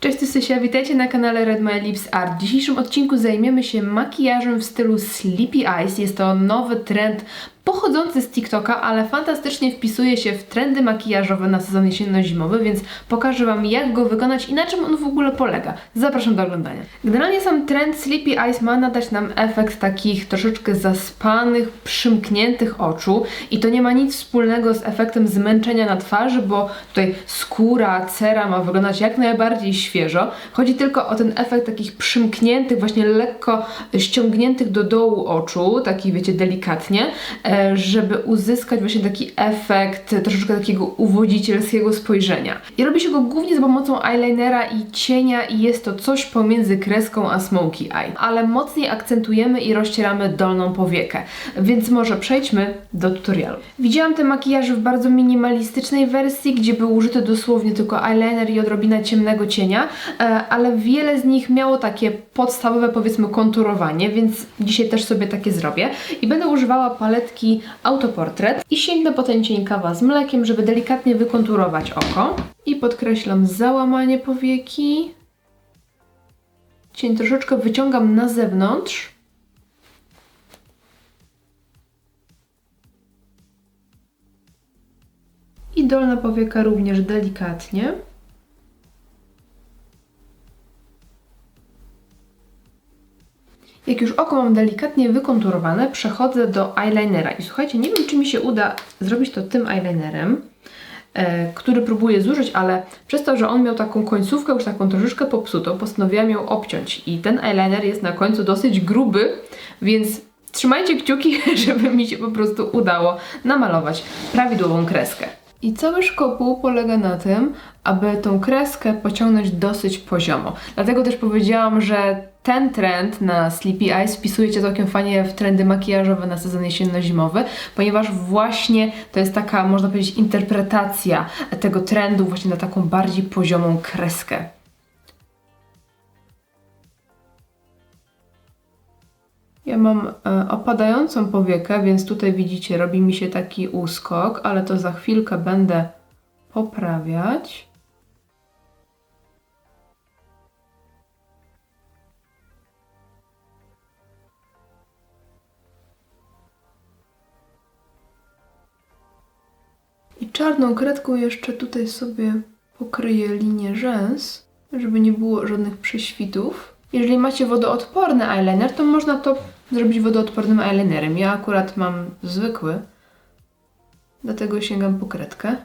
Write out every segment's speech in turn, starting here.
Cześć, to Sysia, witajcie na kanale Red My Lips Art. W dzisiejszym odcinku zajmiemy się makijażem w stylu Sleepy Eyes. Jest to nowy trend pochodzący z TikToka, ale fantastycznie wpisuje się w trendy makijażowe na sezon jesienno-zimowy, więc pokażę Wam jak go wykonać i na czym on w ogóle polega. Zapraszam do oglądania. Generalnie sam trend Sleepy Eyes ma nadać nam efekt takich troszeczkę zaspanych, przymkniętych oczu i to nie ma nic wspólnego z efektem zmęczenia na twarzy, bo tutaj skóra, cera ma wyglądać jak najbardziej świeżo. Chodzi tylko o ten efekt takich przymkniętych, właśnie lekko ściągniętych do dołu oczu, takich wiecie, delikatnie, e, żeby uzyskać właśnie taki efekt troszeczkę takiego uwodzicielskiego spojrzenia. I robi się go głównie za pomocą eyelinera i cienia i jest to coś pomiędzy kreską a smoky eye. Ale mocniej akcentujemy i rozcieramy dolną powiekę. Więc może przejdźmy do tutorialu. Widziałam te makijaże w bardzo minimalistycznej wersji, gdzie był użyty dosłownie tylko eyeliner i odrobina ciemnego cienia, e, ale wiele z nich miało takie podstawowe powiedzmy konturowanie, więc dzisiaj też sobie takie zrobię. I będę używała paletki Autoportret i sięgnę po ten cień kawa z mlekiem, żeby delikatnie wykonturować oko. I podkreślam załamanie powieki. Cień troszeczkę wyciągam na zewnątrz. I dolna powieka również delikatnie. Jak już oko mam delikatnie wykonturowane, przechodzę do eyelinera. I słuchajcie, nie wiem, czy mi się uda zrobić to tym eyelinerem, e, który próbuję zużyć, ale przez to, że on miał taką końcówkę już taką troszeczkę popsutą, postanowiłam ją obciąć. I ten eyeliner jest na końcu dosyć gruby, więc trzymajcie kciuki, żeby mi się po prostu udało namalować prawidłową kreskę. I cały szkopuł polega na tym, aby tą kreskę pociągnąć dosyć poziomo. Dlatego też powiedziałam, że ten trend na Sleepy Eyes wpisuje się całkiem fajnie w trendy makijażowe na sezon jesienno-zimowy, ponieważ właśnie to jest taka, można powiedzieć, interpretacja tego trendu właśnie na taką bardziej poziomą kreskę. Ja mam e, opadającą powiekę, więc tutaj widzicie, robi mi się taki uskok, ale to za chwilkę będę poprawiać. I czarną kredką jeszcze tutaj sobie pokryję linię rzęs, żeby nie było żadnych prześwitów. Jeżeli macie wodoodporny eyeliner, to można to zrobić wodoodpornym eyelinerem. Ja akurat mam zwykły, dlatego sięgam po kredkę.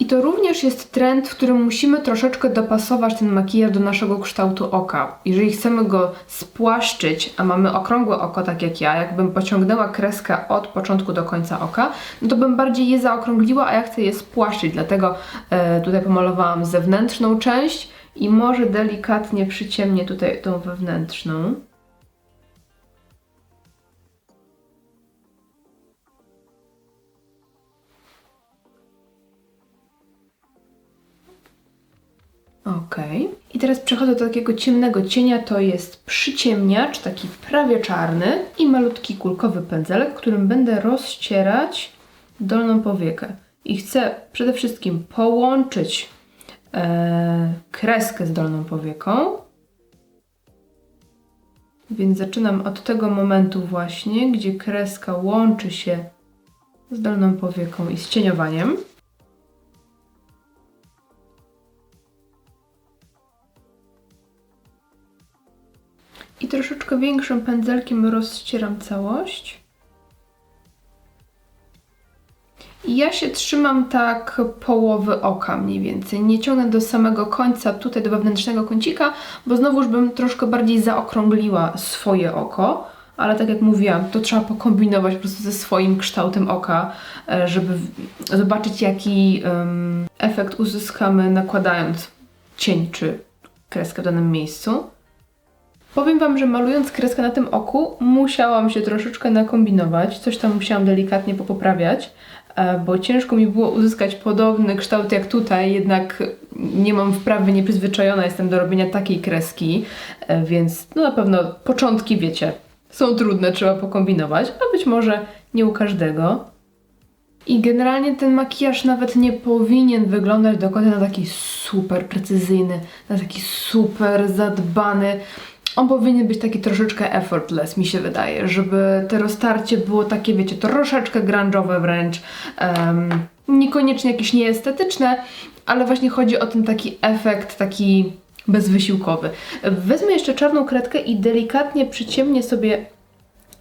I to również jest trend, w którym musimy troszeczkę dopasować ten makijaż do naszego kształtu oka. Jeżeli chcemy go spłaszczyć, a mamy okrągłe oko, tak jak ja, jakbym pociągnęła kreskę od początku do końca oka, no to bym bardziej je zaokrągliła, a ja chcę je spłaszczyć, dlatego e, tutaj pomalowałam zewnętrzną część i może delikatnie przyciemnię tutaj tą wewnętrzną. Ok. I teraz przechodzę do takiego ciemnego cienia, to jest przyciemniacz, taki prawie czarny i malutki kulkowy pędzelek, którym będę rozcierać dolną powiekę. I chcę przede wszystkim połączyć e, kreskę z dolną powieką. Więc zaczynam od tego momentu właśnie, gdzie kreska łączy się z dolną powieką i z cieniowaniem. I troszeczkę większym pędzelkiem rozcieram całość. Ja się trzymam tak połowy oka mniej więcej. Nie ciągnę do samego końca, tutaj do wewnętrznego kącika, bo znowuż bym troszkę bardziej zaokrągliła swoje oko. Ale tak jak mówiłam, to trzeba pokombinować po prostu ze swoim kształtem oka, e, żeby zobaczyć jaki um, efekt uzyskamy nakładając cień czy kreskę w danym miejscu. Powiem Wam, że malując kreskę na tym oku, musiałam się troszeczkę nakombinować, coś tam musiałam delikatnie popoprawiać, e, bo ciężko mi było uzyskać podobny kształt jak tutaj, jednak nie mam wprawy, nieprzyzwyczajona jestem do robienia takiej kreski, e, więc no na pewno początki, wiecie, są trudne, trzeba pokombinować, a być może nie u każdego. I generalnie ten makijaż nawet nie powinien wyglądać dokładnie na taki super precyzyjny, na taki super zadbany. On powinien być taki troszeczkę effortless, mi się wydaje, żeby to roztarcie było takie, wiecie, troszeczkę grunge'owe wręcz. em, niekoniecznie jakieś nieestetyczne, ale właśnie chodzi o ten taki efekt, taki bezwysiłkowy. Wezmę jeszcze czarną kredkę i delikatnie przyciemnię sobie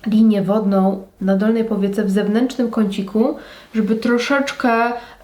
linię wodną na dolnej powiece w zewnętrznym kąciku, żeby troszeczkę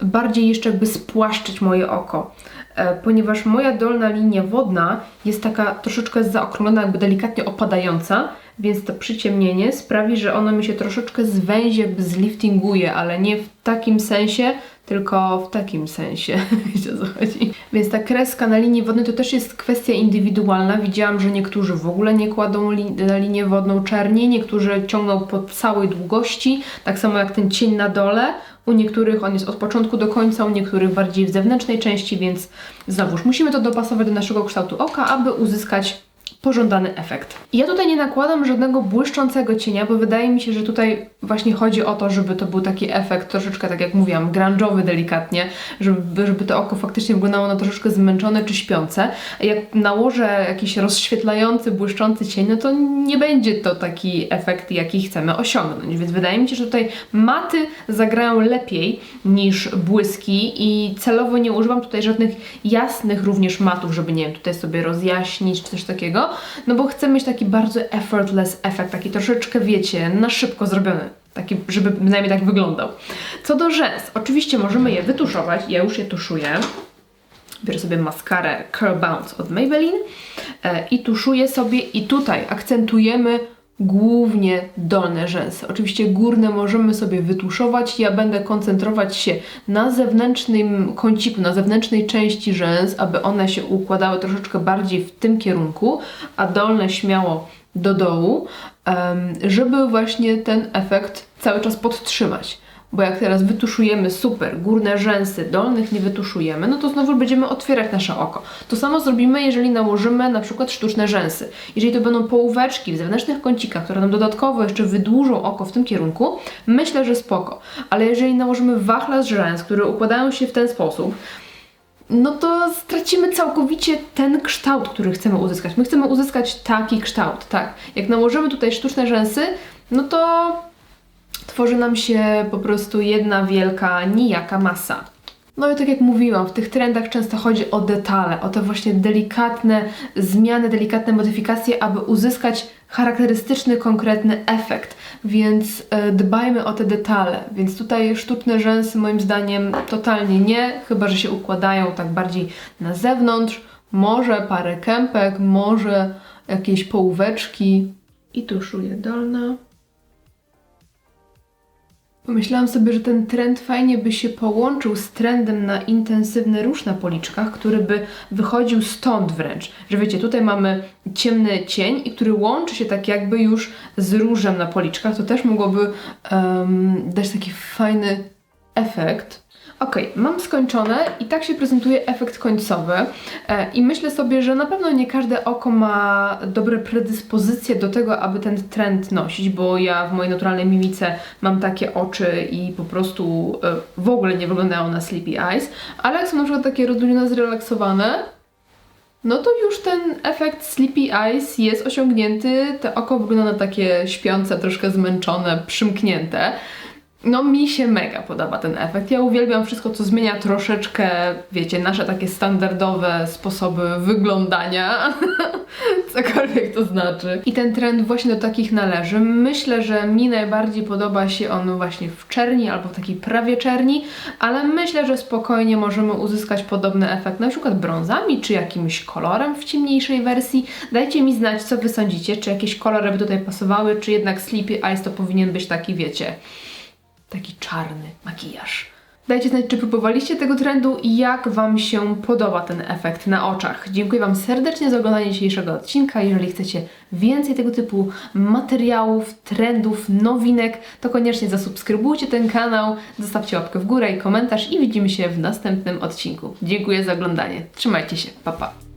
bardziej jeszcze jakby spłaszczyć moje oko. E, Ponieważ moja dolna linia wodna jest taka troszeczkę zaokrąglona, jakby delikatnie opadająca, więc to przyciemnienie sprawi, że ono mi się troszeczkę zwęzi, jakby zliftinguje, ale nie w takim sensie, tylko w takim sensie. Wiecie o co chodzi? Więc ta kreska na linii wodnej to też jest kwestia indywidualna. Widziałam, że niektórzy w ogóle nie kładą li na linię wodną czerni, niektórzy ciągną po całej długości, tak samo jak ten cień na dole. U niektórych on jest od początku do końca, u niektórych bardziej w zewnętrznej części, więc znowuż musimy to dopasować do naszego kształtu oka, aby uzyskać pożądany efekt. Ja tutaj nie nakładam żadnego błyszczącego cienia, bo wydaje mi się, że tutaj właśnie chodzi o to, żeby to był taki efekt troszeczkę, tak jak mówiłam, grunge'owy delikatnie, żeby, żeby to oko faktycznie wyglądało na troszeczkę zmęczone czy śpiące. Jak nałożę jakiś rozświetlający, błyszczący cień, no to nie będzie to taki efekt, jaki chcemy osiągnąć. Więc wydaje mi się, że tutaj maty zagrają lepiej niż błyski i celowo nie używam tutaj żadnych jasnych również matów, żeby nie wiem, tutaj sobie rozjaśnić czy coś takiego, no bo chcę mieć taki bardzo effortless efekt, taki troszeczkę, wiecie, na szybko zrobiony. Taki, żeby bynajmniej tak wyglądał. Co do rzęs, oczywiście możemy je wytuszować, ja już je tuszuję. Biorę sobie maskarę Curl Bounce od Maybelline e, i tuszuję sobie i tutaj akcentujemy głównie dolne rzęsy. Oczywiście górne możemy sobie wytuszować. Ja będę koncentrować się na zewnętrznym kąciku, na zewnętrznej części rzęs, aby one się układały troszeczkę bardziej w tym kierunku, a dolne śmiało do dołu, żeby właśnie ten efekt cały czas podtrzymać. Bo jak teraz wytuszujemy super górne rzęsy, dolnych nie wytuszujemy, no to znowu będziemy otwierać nasze oko. To samo zrobimy, jeżeli nałożymy na przykład sztuczne rzęsy. Jeżeli to będą połóweczki w zewnętrznych kącikach, które nam dodatkowo jeszcze wydłużą oko w tym kierunku, myślę, że spoko. Ale jeżeli nałożymy wachlarz rzęs, które układają się w ten sposób, no to stracimy całkowicie ten kształt, który chcemy uzyskać. My chcemy uzyskać taki kształt, tak. Jak nałożymy tutaj sztuczne rzęsy, no to tworzy nam się po prostu jedna wielka, nijaka masa. No i tak jak mówiłam, w tych trendach często chodzi o detale, o te właśnie delikatne zmiany, delikatne modyfikacje, aby uzyskać charakterystyczny, konkretny efekt. Więc e, dbajmy o te detale. Więc tutaj sztuczne rzęsy moim zdaniem totalnie nie, chyba że się układają tak bardziej na zewnątrz. Może parę kępek, może jakieś połóweczki. I tuszuję dolna. Pomyślałam sobie, że ten trend fajnie by się połączył z trendem na intensywny róż na policzkach, który by wychodził stąd wręcz. Że wiecie, tutaj mamy ciemny cień i który łączy się tak jakby już z różem na policzkach. To też mogłoby em, dać taki fajny efekt. Ok, mam skończone i tak się prezentuje efekt końcowy. E, I myślę sobie, że na pewno nie każde oko ma dobre predyspozycje do tego, aby ten trend nosić, bo ja w mojej naturalnej mimice mam takie oczy i po prostu e, w ogóle nie wyglądają na sleepy eyes, ale jak są na przykład takie rozluźnione, zrelaksowane, no to już ten efekt sleepy eyes jest osiągnięty. Te oko wygląda na takie śpiące, troszkę zmęczone, przymknięte. No mi się mega podoba ten efekt. Ja uwielbiam wszystko, co zmienia troszeczkę, wiecie, nasze takie standardowe sposoby wyglądania. Cokolwiek to znaczy. I ten trend właśnie do takich należy. Myślę, że mi najbardziej podoba się on właśnie w czerni albo w takiej prawie czerni, ale myślę, że spokojnie możemy uzyskać podobny efekt na przykład brązami czy jakimś kolorem w ciemniejszej wersji. Dajcie mi znać, co wy sądzicie, czy jakieś kolory by tutaj pasowały, czy jednak Sleepy Eyes to powinien być taki, wiecie, taki czarny makijaż. Dajcie znać, czy próbowaliście tego trendu i jak Wam się podoba ten efekt na oczach. Dziękuję Wam serdecznie za oglądanie dzisiejszego odcinka. Jeżeli chcecie więcej tego typu materiałów, trendów, nowinek, to koniecznie zasubskrybujcie ten kanał, zostawcie łapkę w górę i komentarz i widzimy się w następnym odcinku. Dziękuję za oglądanie. Trzymajcie się. Pa, pa.